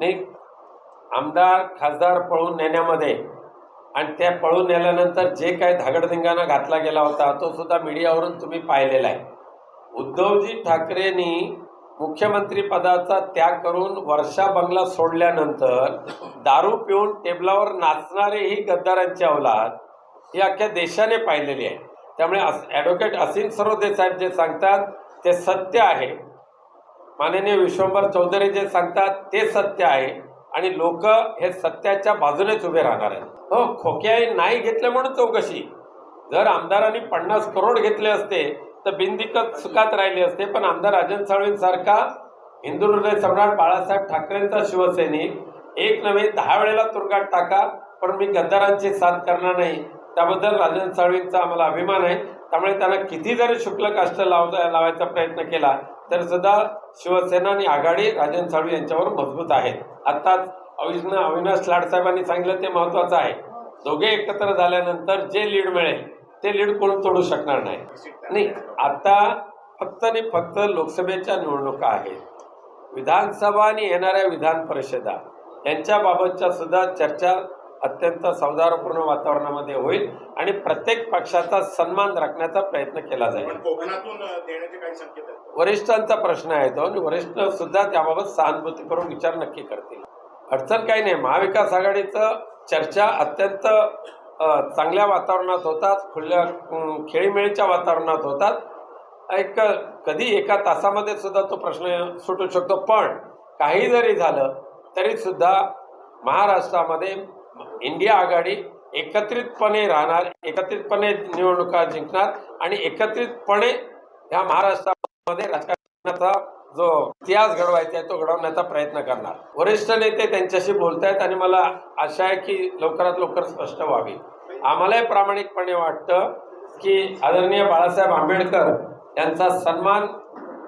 नाही आमदार खासदार पळून नेण्यामध्ये आणि त्या पळून नेल्यानंतर जे काही धागडधिंगाणा घातला गेला होता तो सुद्धा मीडियावरून तुम्ही पाहिलेला आहे. उद्धवजी ठाकरेंनी मुख्यमंत्री पदाचा त्याग करून वर्षा बंगला सोडल्यानंतर दारू पिऊन टेबलावर नाचणारे ही गद्दारांची अवलाद ही अख्ख्या देशाने पाहिलेली आहे. त्यामुळे अस ॲडव्होकेट असीम सरोदे साहेब जे सांगतात ते सत्य आहे. माननीय विश्वंभर चौधरी जे सांगतात ते सत्य आहे. आणि लोक हे सत्याच्या बाजूनेच उभे राहणार आहेत. हो खोक्याई नाही घेतले म्हणून चौकशी. जर आमदारांनी पन्नास करोड घेतले असते तर बिनदिकत सुखात राहिले असते. पण आमदार राजन साळवींसारखा हिंदू हृदय सम्राट बाळासाहेब ठाकरेंचा शिवसैनिक एक नव्हे दहा वेळेला तुरुंगात टाका पण मी गद्दारांची साथ करणार नाही. त्याबद्दल राजन साळवींचा आम्हाला अभिमान आहे. त्यामुळे त्यांना किती जरी शुक्ल काष्ट लावता लावायचा प्रयत्न केला. तर सुद्धा शिवसेना आणि आघाडी राजन साळवी यांच्यावर मजबूत आहेत. आत्ताच अविष्ण अविनाश लाडसाहेबांनी सांगितलं ते महत्त्वाचं आहे. दोघे एकत्र झाल्यानंतर जे लीड मिळेल ते लीड कोण तोडू शकणार नाही. नाही आता फक्त आणि फक्त लोकसभेच्या निवडणुका आहेत. विधानसभा आणि येणाऱ्या विधान परिषदा यांच्याबाबतच्या सुद्धा चर्चा अत्यंत सौहार्दपूर्ण वातावरणामध्ये होईल आणि प्रत्येक पक्षाचा सन्मान राखण्याचा प्रयत्न केला जाईल. वरिष्ठांचा प्रश्न आहे तो आणि वरिष्ठ सुद्धा त्याबाबत सहानुभूती करून विचार नक्की करतील. अडचण काही नाही महाविकास आघाडीचं चर्चा अत्यंत चांगल्या वातावरणात होतात खुल्या खेळीमेळीच्या वातावरणात होतात. एक कधी एका तासामध्ये सुद्धा तो प्रश्न सुटू शकतो पण काही जरी झालं तरी सुद्धा महाराष्ट्रामध्ये इंडिया आघाडी एकत्रितपणे राहणार एकत्रितपणे निवडणुका जिंकणार आणि एकत्रितपणे ह्या महाराष्ट्रामध्ये राजकारणाचा जो इतिहास घडवायचा आहे तो घडवण्याचा प्रयत्न करणार. वरिष्ठ नेते त्यांच्याशी बोलतायत आणि मला आशा आहे की लवकरात लवकर स्पष्ट व्हावी. आम्हालाही प्रामाणिकपणे वाटतं की आदरणीय बाळासाहेब आंबेडकर यांचा सन्मान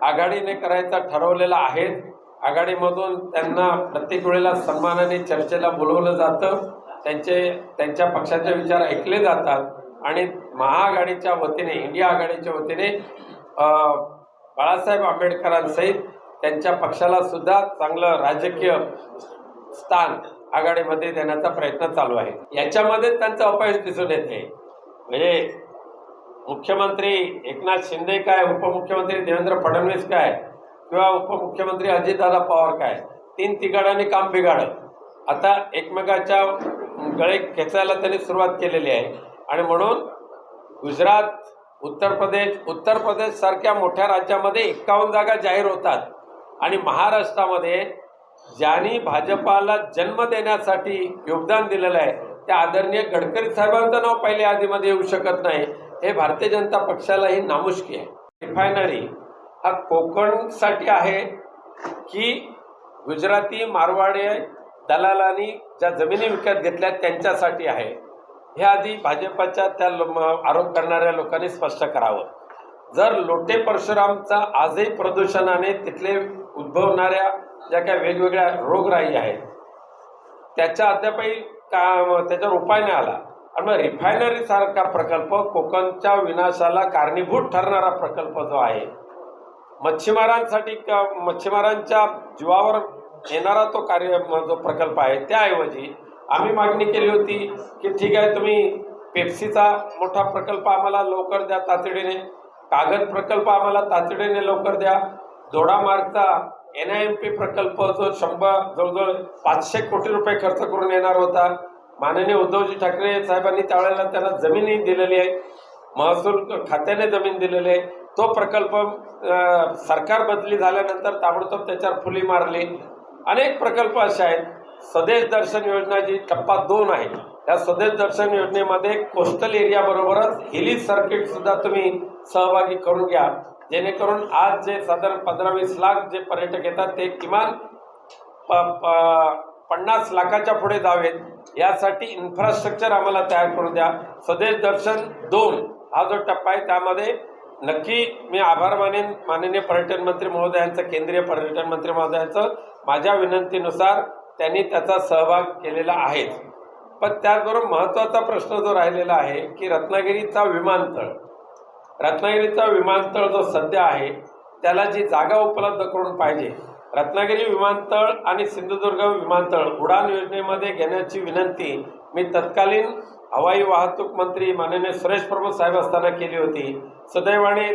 आघाडीने करायचा ठरवलेला आहे. आघाडीमधून त्यांना प्रत्येक वेळेला सन्मानाने चर्चेला बोलवलं जातं. त्यांचे त्यांच्या पक्षाचे विचार ऐकले जातात. आणि महाआघाडीच्या वतीने इंडिया आघाडीच्या वतीने बाळासाहेब आंबेडकरांसहित त्यांच्या पक्षाला सुद्धा चांगलं राजकीय स्थान आघाडीमध्ये देण्याचा प्रयत्न चालू आहे. याच्यामध्ये त्यांचं अपयश दिसून येते. म्हणजे मुख्यमंत्री एकनाथ शिंदे काय उपमुख्यमंत्री देवेंद्र फडणवीस काय किंवा उपमुख्यमंत्री अजितदादा पवार काय? तीन तिघाडांनी काम बिघाडत आता एकमेकाच्या गळे खेचायला त्यांनी सुरुवात केलेली आहे. आणि म्हणून गुजरात उत्तर प्रदेश उत्तर प्रदेश सारख्या मोठ्या राज्यामध्ये एक्कावन्न जागा जाहीर होतात. आणि महाराष्ट्रामध्ये ज्यांनी भाजपाला जन्म देण्यासाठी योगदान दिलेलं आहे त्या आदरणीय गडकरी साहेबांचं नाव पहिल्या यादीमध्ये येऊ शकत नाही. हे भारतीय जनता पक्षालाही नामुष्की आहे. रिफायनरी हा कोकणसाठी आहे की गुजराती मारवाडी दलालांनी ज्या जमिनी विकत घेतल्या त्यांच्यासाठी आहे. हे आधी भाजपाच्या त्या आरोप करणाऱ्या लोकांनी स्पष्ट करावं. जर लोटे परशुरामचा आजही प्रदूषणाने तिथले उद्भवणाऱ्या ज्या काही वेगवेगळ्या रोगराई आहेत त्याच्या अद्यापही का त्याच्यावर उपाय नाही आला. आणि मग रिफायनरीसारखा प्रकल्प कोकणच्या विनाशाला कारणीभूत ठरणारा प्रकल्प जो आहे मच्छीमारांसाठी मच्छीमारांच्या जीवावर येणारा तो कार्य जो प्रकल्प आहे त्याऐवजी आम्ही मागणी केली होती की ठीक आहे तुम्ही पेप्सीचा मोठा प्रकल्प आम्हाला लवकर द्या तातडीने. कागद प्रकल्प आम्हाला तातडीने लवकर द्या. दोडामार्गचा एन आय एम पी प्रकल्प जो शंभर जवळजवळ पाचशे कोटी रुपये खर्च करून येणार होता. माननीय उद्धवजी ठाकरे साहेबांनी त्यावेळेला त्यांना जमीनही दिलेली आहे. महसूल खात्याने जमीन दिलेली आहे. तो प्रकल्प सरकार बदली झाल्यानंतर ताबडतोब त्याच्यावर फुली मारली. अनेक प्रकल्प असे आहेत. स्वदेश दर्शन योजना जी टप्पा दोन आहे. या स्वदेश दर्शन योजनेमध्ये कोस्टल एरियाबरोबरच हिली सर्किटसुद्धा तुम्ही सहभागी करून घ्या. जेणेकरून आज जे साधारण पंधरा वीस लाख जे पर्यटक येतात ते किमान प प- पन्नास लाखाच्या पुढे जावेत. यासाठी इन्फ्रास्ट्रक्चर आम्हाला तयार करून द्या. स्वदेश दर्शन दोन हा जो टप्पा आहे त्यामध्ये नक्की मी आभार मानेन माननीय पर्यटन मंत्री महोदयांचं केंद्रीय पर्यटन मंत्री महोदयांचं. माझ्या विनंतीनुसार त्यांनी त्याचा सहभाग केलेला आहेच पण त्याचबरोबर महत्त्वाचा प्रश्न जो राहिलेला आहे की रत्नागिरीचा विमानतळ. रत्नागिरीचा विमानतळ जो सध्या आहे त्याला जी जागा उपलब्ध करून पाहिजे रत्नागिरी विमानतळ आणि सिंधुदुर्ग विमानतळ उडान योजनेमध्ये घेण्याची विनंती मी तत्कालीन हवाई वाहतूक मंत्री माननीय सुरेश प्रभू साहेब असताना केली होती. सुदैवाने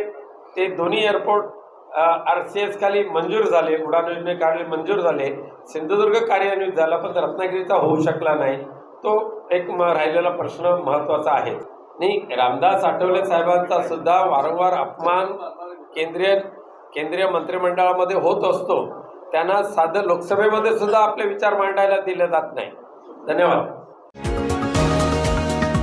ते दोन्ही एअरपोर्ट आर सी एस खाली मंजूर झाले. उडान योजनेखाली मंजूर झाले. सिंधुदुर्ग कार्यान्वित झाला पण रत्नागिरीचा होऊ शकला नाही. तो एक म- राहिलेला प्रश्न महत्त्वाचा आहे. आणि रामदास आठवले साहेबांचा सुद्धा वारंवार अपमान केंद्रीय केंद्रीय मंत्रिमंडळामध्ये होत असतो. त्यांना साधं लोकसभेमध्ये सुद्धा आपले विचार मांडायला दिले जात नाही. धन्यवाद.